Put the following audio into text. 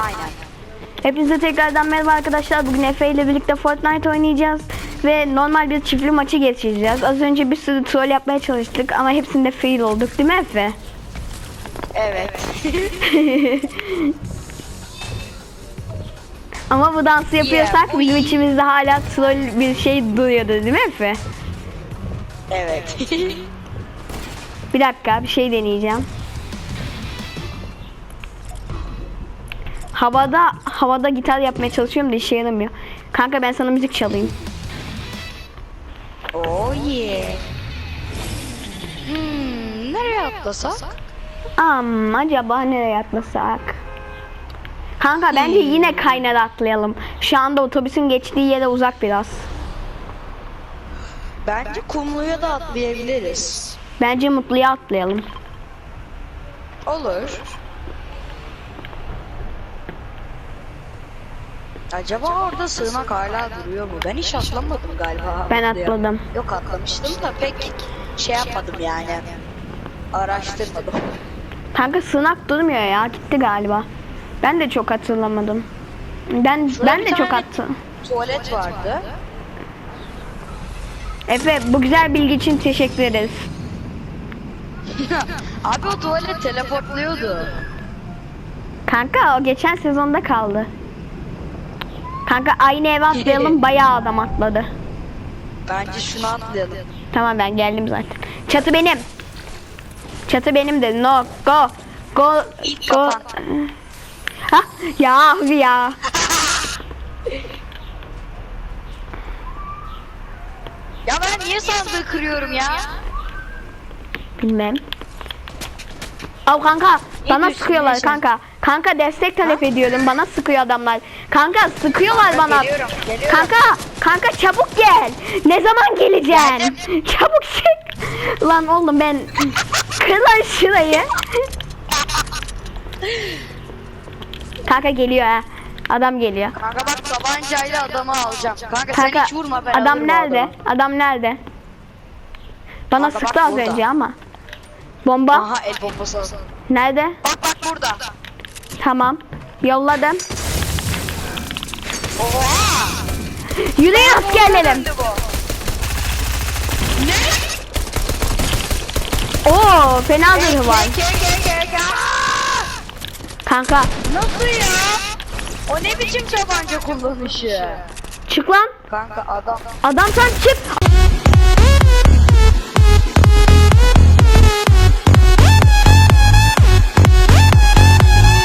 Aynen. Hepinize tekrardan merhaba arkadaşlar. Bugün Efe ile birlikte Fortnite oynayacağız. Ve normal bir çiftli maçı geçireceğiz. Az önce bir sürü troll yapmaya çalıştık ama hepsinde fail olduk değil mi Efe? Evet. Ama bu dansı yapıyorsak bu bizim içimizde hala troll bir şey duruyordu değil mi Efe? evet. Bir dakika bir şey deneyeceğim. Havada havada gitar yapmaya çalışıyorum da işe yaramıyor. Kanka ben sana müzik çalayım. oh yeah. Hmm, nereye atlasak? Am acaba nereye atlasak? Kanka bence yine kaynara atlayalım. Şu anda otobüsün geçtiği yere uzak biraz. Bence kumluya da atlayabiliriz. Bence mutluya atlayalım. Olur. Acaba orada sığınak hala duruyor mu? Ben hiç atlamadım galiba. Ben Buraya. atladım. Yok atlamıştım da pek şey yapmadım yani. Araştırmadım. Kanka sığınak durmuyor ya gitti galiba. Ben de çok hatırlamadım. Ben Şurada ben de çok attım. Tuvalet vardı. Efe bu güzel bilgi için teşekkür ederiz. Abi o tuvalet teleportluyordu. Kanka o geçen sezonda kaldı. Kanka aynı eve atlayalım bayağı adam atladı. Bence şunu atlayalım. Tamam ben geldim zaten. Çatı benim. Çatı benim de. No go. Go İlk go. yapan. Ha ya abi ya. Ya ben niye sandığı kırıyorum ya? Bilmem. Al kanka bana sıkıyorlar kanka. Kanka destek talep ediyorum. Bana sıkıyor adamlar. Kanka sıkıyorlar Kanka, bana. geliyorum, geliyorum. Kanka kanka çabuk gel. Ne zaman geleceksin? çabuk çık. Lan oğlum ben kır lan şurayı. Kanka geliyor ha. Adam geliyor. Kanka bak tabancayla adamı alacağım. Kanka, Kanka sen hiç vurma ben adam nerede? adamı. Adam nerede? Bana Kanka, sıktı az burada. önce ama. Bomba Aha el bombası. nerede? Bak bak burada. Tamam. Yolladım. Oha! Yürüyün askerlerim. Oo fena zırhı var. Kanka Nasıl ya? O ne biçim tabanca kullanışı? çık lan. Kanka adam. Adam sen çık.